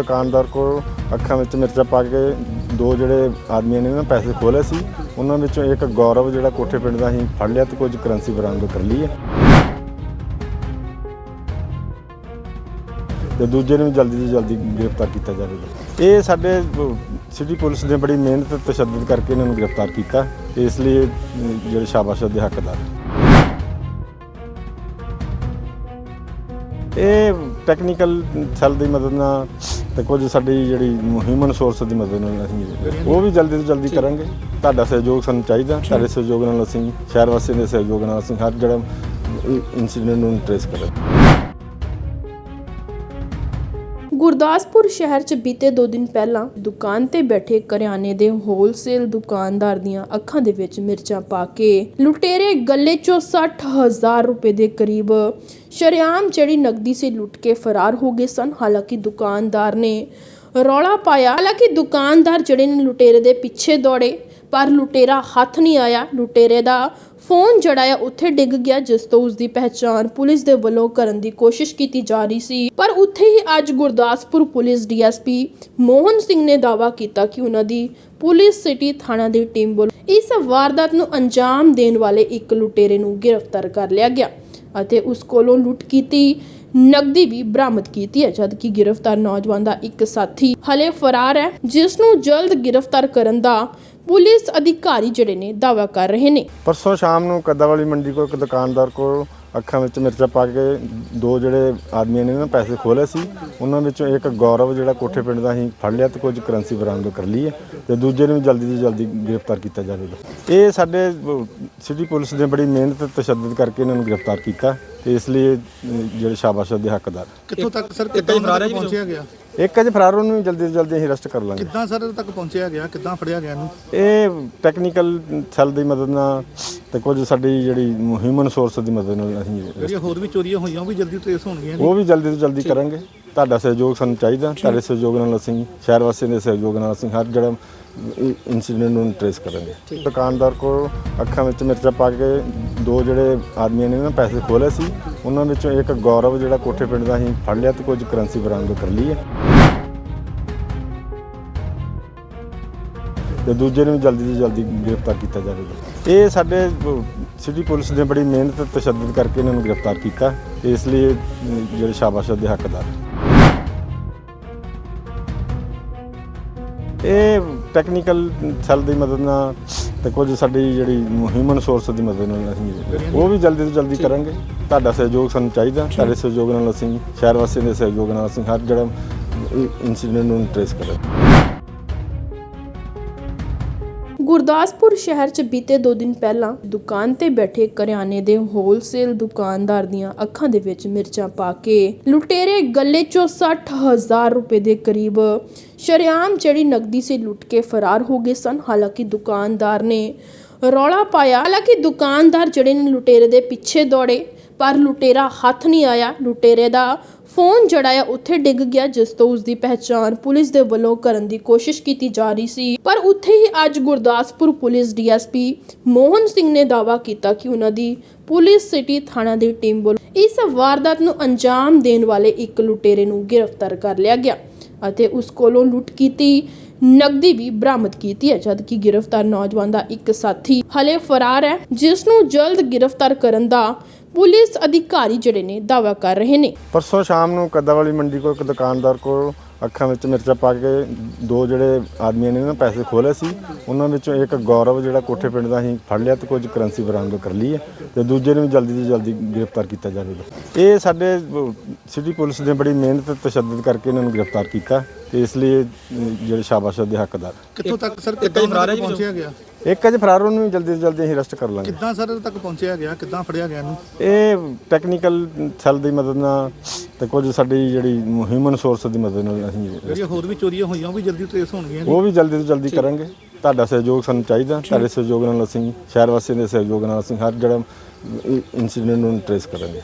ਦੁਕਾਨਦਾਰ ਕੋਲ ਅੱਖਾਂ ਵਿੱਚ ਮਿਰਚਾਂ ਪਾ ਕੇ ਦੋ ਜਿਹੜੇ ਆਦਮੀਆਂ ਨੇ ਨਾ ਪੈਸੇ ਖੋਲੇ ਸੀ। ਉਹਨਾਂ ਵਿੱਚੋਂ ਇੱਕ ਗੌਰਵ ਜਿਹੜਾ ਕੋਠੇ ਪਿੰਡ ਦਾ ਅਸੀਂ ਫੜ ਲਿਆ ਤੇ ਕੁਝ ਕਰੰਸੀ ਬਰਾਮਦ ਕਰ ਲਈ ਹੈ। ਤੇ ਦੂਜੇ ਨੂੰ ਵੀ ਜਲਦੀ ਤੋਂ ਜਲਦੀ ਗ੍ਰਿਫਤਾਰ ਕੀਤਾ ਜਾਵੇਗਾ ਇਹ ਸਾਡੇ ਸਿਟੀ ਪੁਲਿਸ ਨੇ ਬੜੀ ਮਿਹਨਤ ਤੇ ਤਸ਼ੱਦਦ ਕਰਕੇ ਇਹਨਾਂ ਨੂੰ ਗ੍ਰਿਫਤਾਰ ਕੀਤਾ। ਇਸ ਲਈ ਜਿਹੜੇ ਸ਼ਾਬਾਸ਼ ਦੇ ਹੱਕਦਾਰ ਇਹ ਟੈਕਨੀਕਲ ਸੈੱਲ ਦੀ ਮਦਦ ਨਾਲ ਤੇ ਕੁਝ ਸਾਡੀ ਜਿਹੜੀ ਹਿਊਮਨ ਸੋਰਸ ਦੀ ਮਦਦ ਨਾਲ ਅਸੀਂ ਉਹ ਵੀ ਜਲਦੀ ਤੋਂ ਜਲਦੀ ਕਰਾਂਗੇ। ਤੁਹਾਡਾ ਸਹਿਯੋਗ ਸਾਨੂੰ ਚਾਹੀਦਾ। ਤੁਹਾਡੇ ਸਹਿਯੋਗ ਨਾਲ ਅਸੀਂ ਸ਼ਹਿਰ ਵਾਸੀਆਂ ਦੇ ਸਹਿਯੋਗ ਨਾਲ ਅਸੀਂ ਹਰ ਜਿਹੜਾ ਇਨਸੀਡੈਂਟ ਨੂੰ ਟ੍ਰੇਸ ਕਰਾਂਗੇ। ਗੁਰਦਾਸਪੁਰ ਸ਼ਹਿਰ 'ਚ ਬੀਤੇ 2 ਦਿਨ ਪਹਿਲਾਂ ਦੁਕਾਨ ਤੇ ਬੈਠੇ ਕਰਿਆਨੇ ਦੇ ਹੋਲਸੇਲ ਦੁਕਾਨਦਾਰ ਦੀਆਂ ਅੱਖਾਂ ਦੇ ਵਿੱਚ ਮਿਰਚਾਂ ਪਾ ਕੇ ਲੁਟੇਰੇ ਗੱਲੇ 'ਚੋਂ 60000 ਰੁਪਏ ਦੇ ਕਰੀਬ ਸ਼ਰੇਆਮ ਜਿਹੜੀ ਨਕਦੀ ਸੀ ਲੁੱਟ ਕੇ ਫਰਾਰ ਹੋ ਗਏ ਸਨ। ਹਾਲਾਂਕਿ ਦੁਕਾਨਦਾਰ ਨੇ ਰੌਲਾ ਪਾਇਆ। ਹਾਲਾਂਕਿ ਦੁਕਾਨਦਾਰ ਜਿਹੜੇ ਨੇ ਲੁਟੇਰੇ ਦੇ ਪਿੱਛੇ ਦੌੜੇ। ਪਰ ਲੁਟੇਰਾ ਹੱਥ ਨਹੀਂ ਆਇਆ। ਲੁਟੇਰੇ ਦਾ ਫੋਨ ਜਿਹੜਾ ਆ ਉੱਥੇ ਡਿੱਗ ਗਿਆ, ਜਿਸ ਤੋਂ ਉਸ ਦੀ ਪਹਿਚਾਣ ਪੁਲਿਸ ਦੇ ਵੱਲੋਂ ਕਰਨ ਦੀ ਕੋਸ਼ਿਸ਼ ਕੀਤੀ ਜਾ ਰਹੀ ਸੀ। ਪਰ ਉੱਥੇ ਹੀ ਅੱਜ ਗੁਰਦਾਸਪੁਰ ਪੁਲਿਸ ਡੀਐਸਪੀ ਮੋਹਨ ਸਿੰਘ ਨੇ ਦਾਅਵਾ ਕੀਤਾ ਕਿ ਉਹਨਾਂ ਦੀ ਪੁਲਿਸ ਸਿਟੀ ਥਾਣਾ ਦੀ ਟੀਮ ਵੱਲੋਂ ਇਸ ਵਾਰਦਾਤ ਨੂੰ ਅੰਜਾਮ ਦੇਣ ਵਾਲੇ ਇੱਕ ਲੁਟੇਰੇ ਨੂੰ ਗ੍ਰਿਫਤਾਰ ਕਰ ਲਿਆ ਗਿਆ ਅਤੇ ਉਸ ਕੋਲੋਂ ਲੁੱਟ ਕੀਤੀ, ਨਕਦੀ ਵੀ ਬਰਾਮਦ ਕੀਤੀ ਹੈ, ਜਦਕਿ ਗ੍ਰਿਫਤਾਰ ਨੌਜਵਾਨ ਦਾ ਇੱਕ ਸਾਥੀ ਹਲੇ ਫਰਾਰ ਹੈ, ਜਿਸ ਨੂੰ ਜਲਦ ਗ੍ਰਿਫਤਾਰ ਕਰਨ ਦਾ ਪੁਲਿਸ ਅਧਿਕਾਰੀ ਜਿਹੜੇ ਨੇ ਦਾਅਵਾ ਕਰ ਰਹੇ ਨੇ। ਪਰਸੋਂ ਸ਼ਾਮ ਨੂੰ ਕੱਦਾਵਾਲੀ ਮੰਡੀ ਕੋਲ ਇੱਕ ਦੁਕਾਨਦਾਰ ਕੋਲ ਅੱਖਾਂ ਵਿੱਚ ਮਿਰਚਾਂ ਪਾ ਕੇ ਦੋ ਜਿਹੜੇ ਆਦਮੀਆਂ ਨੇ ਨਾ ਪੈਸੇ ਖੋਲੇ ਸੀ। ਉਹਨਾਂ ਵਿੱਚੋਂ ਇੱਕ ਗੌਰਵ ਜਿਹੜਾ ਕੋਠੇ ਪਿੰਡ ਦਾ ਅਸੀਂ ਫੜ ਲਿਆ ਤੇ ਕੁਝ ਕਰੰਸੀ ਬਰਾਮਦ ਕਰ ਲਈ ਹੈ ਤੇ ਦੂਜੇ ਨੂੰ ਜਲਦੀ ਤੋਂ ਜਲਦੀ ਗ੍ਰਿਫਤਾਰ ਕੀਤਾ ਜਾਵੇਗਾ। ਇਹ ਸਾਡੇ ਸਿਟੀ ਪੁਲਿਸ ਨੇ ਬੜੀ ਮਿਹਨਤ ਤੇ ਤਸ਼ੱਦਦ ਕਰਕੇ ਇਹਨਾਂ ਨੂੰ ਗ੍ਰਿਫਤਾਰ ਕੀਤਾ ਤੇ ਇਸ ਲਈ ਜਿਹੜੇ ਸ਼ਾਬਾਸ਼ ਦੇ ਹੱਕਦਾਰ। ਕਿੱਥੋਂ ਤੱਕ ਸਰ ਕਿੱਦਾਂ ਫਰਾਰ ਹੈ ਪਹੁੰਚਿਆ ਗਿਆ? ਇੱਕ ਅਜੇ ਫਰਾਰ ਵੀ ਜਲਦੀ ਤੋਂ ਜਲਦੀ ਅਸੀਂ ਅਰੈਸਟ ਕਰ ਲਾਂਗੇ। ਕਿੱਦਾਂ ਸਰ ਤੱਕ ਪਹੁੰਚਿਆ ਗਿਆ? ਕਿੱਦਾਂ ਫੜਿਆ ਗਿਆ ਇਹਨੂੰ? ਇਹ ਟੈਕਨੀਕਲ ਸੈੱਲ ਦੀ ਮਦਦ ਨਾਲ ਤੇ ਕੁਝ ਸਾਡੀ ਜਿਹੜੀ ਹਿਊਮਨ ਸੋਰਸ ਦੀ ਮਦਦ ਨਾਲ ਅਸੀਂ ਜਿਹੜੀਆਂ ਹੋਰ ਵੀ ਚੋਰੀਆਂ ਹੋਈਆਂ ਉਹ ਵੀ ਜਲਦੀ ਟ੍ਰੇਸ ਹੋਣਗੀਆਂ ਉਹ ਵੀ ਜਲਦੀ ਤੋਂ ਜਲਦੀ ਕਰਾਂਗੇ। ਤੁਹਾਡਾ ਸਹਿਯੋਗ ਸਾਨੂੰ ਚਾਹੀਦਾ ਤੁਹਾਡੇ ਸਹਿਯੋਗ ਨਾਲ ਅਸੀਂ ਸ਼ਹਿਰ ਵਾਸੀਆਂ ਦੇ ਸਹਿਯੋਗ ਨਾਲ ਅਸੀਂ ਹਰ ਜਿਹੜਾ ਇਨਸੀਡੈਂਟ ਨੂੰ ਟ੍ਰੇਸ ਕਰਾਂਗੇ। ਦੁਕਾਨਦਾਰ ਕੋਲ ਅੱਖਾਂ ਵਿੱਚ ਮਿਰਚਾਂ ਪਾ ਕੇ ਦੋ ਜਿਹੜੇ ਆਦਮੀਆਂ ਨੇ ਨਾ ਪੈਸੇ ਖੋਲੇ ਸੀ ਉਹਨਾਂ ਵਿੱਚੋਂ ਇੱਕ ਗੌਰਵ ਜਿਹੜਾ ਕੋਠੇ ਪਿੰਡ ਦਾ ਅਸੀਂ ਫੜ ਲਿਆ ਤੇ ਕੁਝ ਕਰੰਸੀ ਬਰਾਮਦ ਕਰ ਲਈ ਹੈ। ਤੇ ਦੂਜੇ ਨੂੰ ਵੀ ਜਲਦੀ ਤੋਂ ਜਲਦੀ ਗ੍ਰਿਫਤਾਰ ਕੀਤਾ ਜਾਵੇਗਾ। ਇਹ ਸਾਡੇ ਸਿਟੀ ਪੁਲਿਸ ਨੇ ਬੜੀ ਮਿਹਨਤ ਤੇ ਤਸ਼ੱਦਦ ਕਰਕੇ ਇਹਨਾਂ ਨੂੰ ਗ੍ਰਿਫਤਾਰ ਕੀਤਾ। ਤੇ ਇਸ ਲਈ ਜਿਹੜੇ ਸ਼ਾਬਾਸ਼ ਦੇ ਹੱਕਦਾਰ ਇਹ ਟੈਕਨੀਕਲ ਸੈੱਲ ਦੀ ਮਦਦ ਨਾਲ ਤੇ ਕੁਝ ਸਾਡੀ ਜਿਹੜੀ ਹਿਊਮਨ ਸੋਰਸ ਦੀ ਮਦਦ ਨਾਲ ਅਸੀਂ ਉਹ ਵੀ ਜਲਦੀ ਤੋਂ ਜਲਦੀ ਕਰਾਂਗੇ। ਤੁਹਾਡਾ ਸਹਿਯੋਗ ਸਾਨੂੰ ਚਾਹੀਦਾ। ਤੁਹਾਡੇ ਸਹਿਯੋਗ ਨਾਲ ਅਸੀਂ ਸ਼ਹਿਰ ਵਾਸੀਆਂ ਦੇ ਸਹਿਯੋਗ ਨਾਲ ਅਸੀਂ ਹਰ ਜਿਹੜਾ ਇਨਸੀਡੈਂਟ ਨੂੰ ਟ੍ਰੇਸ ਕਰਾਂਗੇ। ਗੁਰਦਾਸਪੁਰ ਸ਼ਹਿਰ 'ਚ ਬੀਤੇ 2 ਦਿਨ ਪਹਿਲਾਂ ਦੁਕਾਨ ਤੇ ਬੈਠੇ ਕਰਿਆਨੇ ਦੇ ਹੋਲਸੇਲ ਦੁਕਾਨਦਾਰ ਦੀਆਂ ਅੱਖਾਂ ਦੇ ਵਿੱਚ ਮਿਰਚਾਂ ਪਾ ਕੇ ਲੁਟੇਰੇ ਗੱਲੇ 'ਚੋਂ 60000 ਰੁਪਏ ਦੇ ਕਰੀਬ ਸ਼ਰੇਆਮ ਜਿਹੜੀ ਨਕਦੀ ਸੀ ਲੁੱਟ ਕੇ ਫਰਾਰ ਹੋ ਗਏ ਸਨ। ਹਾਲਾਂਕਿ ਦੁਕਾਨਦਾਰ ਨੇ ਰੌਲਾ ਪਾਇਆ। ਹਾਲਾਂਕਿ ਦੁਕਾਨਦਾਰ ਜਿਹੜੇ ਨੇ ਲੁਟੇਰੇ ਦੇ ਪਿੱਛੇ ਦੌੜੇ। ਪਰ ਲੁਟੇਰਾ ਹੱਥ ਨਹੀਂ ਆਇਆ। ਲੁਟੇਰੇ ਦਾ ਫੋਨ ਜਿਹੜਾ ਆ ਉੱਥੇ ਡਿੱਗ ਗਿਆ, ਜਿਸ ਤੋਂ ਉਸ ਦੀ ਪਹਿਚਾਣ ਪੁਲਿਸ ਦੇ ਵੱਲੋਂ ਕਰਨ ਦੀ ਕੋਸ਼ਿਸ਼ ਕੀਤੀ ਜਾ ਰਹੀ ਸੀ। ਪਰ ਉੱਥੇ ਹੀ ਅੱਜ ਗੁਰਦਾਸਪੁਰ ਪੁਲਿਸ ਡੀਐਸਪੀ ਮੋਹਨ ਸਿੰਘ ਨੇ ਦਾਅਵਾ ਕੀਤਾ ਕਿ ਉਹਨਾਂ ਦੀ ਪੁਲਿਸ ਸਿਟੀ ਥਾਣਾ ਦੀ ਟੀਮ ਵੱਲੋਂ ਇਸ ਵਾਰਦਾਤ ਨੂੰ ਅੰਜਾਮ ਦੇਣ ਵਾਲੇ ਇੱਕ ਲੁਟੇਰੇ ਨੂੰ ਗ੍ਰਿਫਤਾਰ ਕਰ ਲਿਆ ਗਿਆ ਅਤੇ ਉਸ ਕੋਲੋਂ ਲੁੱਟ ਕੀਤੀ, ਨਕਦੀ ਵੀ ਬਰਾਮਦ ਕੀਤੀ ਹੈ, ਜਦਕਿ ਗ੍ਰਿਫਤਾਰ ਨੌਜਵਾਨ ਦਾ ਇੱਕ ਸਾਥੀ ਹਲੇ ਫਰਾਰ ਹੈ, ਜਿਸ ਨੂੰ ਜਲਦ ਗ੍ਰਿਫਤਾਰ ਕਰਨ ਦਾ ਪੁਲਿਸ ਅਧਿਕਾਰੀ ਜਿਹੜੇ ਨੇ ਦਾਅਵਾ ਕਰ ਰਹੇ ਨੇ। ਪਰਸੋਂ ਸ਼ਾਮ ਨੂੰ ਕੱਦਾਵਾਲੀ ਮੰਡੀ ਕੋਲ ਇੱਕ ਦੁਕਾਨਦਾਰ ਕੋਲ ਅੱਖਾਂ ਵਿੱਚ ਮਿਰਚਾਂ ਪਾ ਕੇ ਦੋ ਜਿਹੜੇ ਆਦਮੀਆਂ ਨੇ ਨਾ ਪੈਸੇ ਖੋਲੇ ਸੀ। ਉਹਨਾਂ ਵਿੱਚੋਂ ਇੱਕ ਗੌਰਵ ਜਿਹੜਾ ਕੋਠੇ ਪਿੰਡ ਦਾ ਅਸੀਂ ਫੜ ਲਿਆ ਤੇ ਕੁਝ ਕਰੰਸੀ ਬਰਾਮਦ ਕਰ ਲਈ ਹੈ ਤੇ ਦੂਜੇ ਨੂੰ ਵੀ ਜਲਦੀ ਤੋਂ ਜਲਦੀ ਗ੍ਰਿਫਤਾਰ ਕੀਤਾ ਜਾਵੇਗਾ। ਇਹ ਸਾਡੇ ਸਿਟੀ ਪੁਲਿਸ ਨੇ ਬੜੀ ਮਿਹਨਤ ਤੇ ਤਸ਼ੱਦਦ ਕਰਕੇ ਇਹਨਾਂ ਨੂੰ ਗ੍ਰਿਫਤਾਰ ਕੀਤਾ ਤੇ ਇਸ ਲਈ ਜਿਹੜੇ ਸ਼ਾਬਾਸ਼ ਦੇ ਹੱਕਦਾਰ। ਕਿੱਥੋਂ ਤੱਕ ਸਰ ਕਿੱਦਾਂ ਕਿੱਦਾਂ ਫਰਾਰ ਪਹੁੰਚਿਆ ਗਿਆ? ਇੱਕ ਅਜੇ ਫਰਾਰ ਉਹਨੂੰ ਵੀ ਜਲਦੀ ਤੋਂ ਜਲਦੀ ਅਸੀਂ ਅਰੈਸਟ ਕਰ ਲਾਂਗੇ। ਕਿੱਦਾਂ ਸਰ ਤੱਕ ਪਹੁੰਚਿਆ ਗਿਆ? ਕਿੱਦਾਂ ਫੜਿਆ ਗਿਆ ਇਹਨੂੰ? ਇਹ ਟੈਕਨੀਕਲ ਸੈੱਲ ਦੀ ਮਦਦ ਨਾਲ ਤੇ ਕੁਝ ਸਾਡੀ ਜਿਹੜੀ ਹਿਊਮਨ ਸੋਰਸ ਦੀ ਮਦਦ ਨਾਲ ਅਸੀਂ ਜਿਹੜੀਆਂ ਹੋਰ ਵੀ ਚੋਰੀਆਂ ਹੋਈਆਂ ਉਹ ਵੀ ਜਲਦੀ ਟ੍ਰੇਸ ਹੋਣਗੀਆਂ ਉਹ ਵੀ ਜਲਦੀ ਤੋਂ ਜਲਦੀ ਕਰਾਂਗੇ। ਤੁਹਾਡਾ ਸਹਿਯੋਗ ਸਾਨੂੰ ਚਾਹੀਦਾ ਤੁਹਾਡੇ ਸਹਿਯੋਗ ਨਾਲ ਅਸੀਂ ਸ਼ਹਿਰ ਵਾਸੀਆਂ ਦੇ ਸਹਿਯੋਗ ਨਾਲ ਅਸੀਂ ਹਰ ਜਿਹੜਾ ਇਨਸੀਡੈਂਟ ਨੂੰ ਟ੍ਰੇਸ ਕਰਾਂਗੇ।